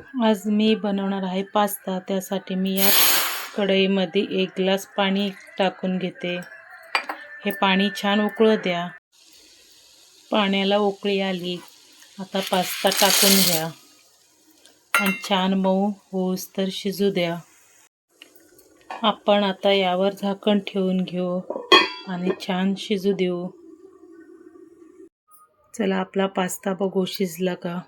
आज मी बनवणार आहे पास्ता. त्यासाठी मी या कढईमध्ये एक ग्लास पाणी टाकून घेते. हे पाणी छान उकळू द्या. पाण्याला उकळी आली. आता पास्ता टाकून घ्या. आणि छान मऊ होऊस तर शिजू द्या. आपण आता यावर झाकण ठेवून घेऊ आणि छान शिजू देऊ. चला आपला पास्ता बघू शिजला का?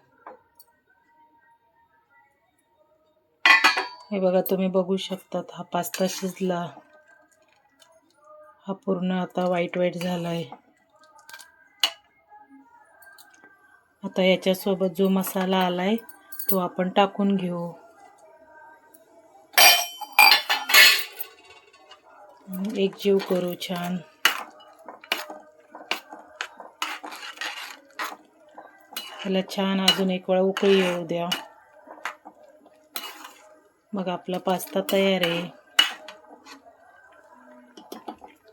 हे बघा तुम्ही बघू शकतात हा पास्ता शिजला. हा पूर्ण आता वाईट वाईट झाला आहे आता याच्यासोबत जो मसाला आलाय तो आपण टाकून घेऊ. एक जीव करू छान. त्याला छान अजून एक वेळा उकळी येऊ द्या. मग आपला पास्ता तयार आहे.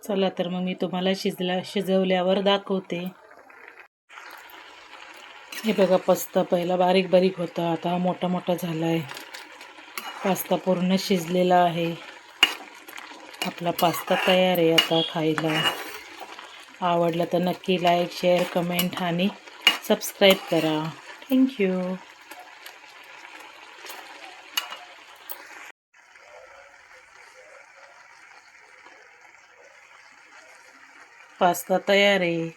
चला तर मग मी तुम्हाला शिजला शिजवल्यावर दाखवते. हे बघा पास्ता पहिला बारीक बारीक होता आता मोठा मोठा झाला आहे पास्ता पूर्ण शिजलेला आहे. आपला पास्ता तयार आहे आता खायला. आवडला तर नक्की लाईक शेअर कमेंट आणि सबस्क्राईब करा. थँक्यू पास्ता तयार आहे.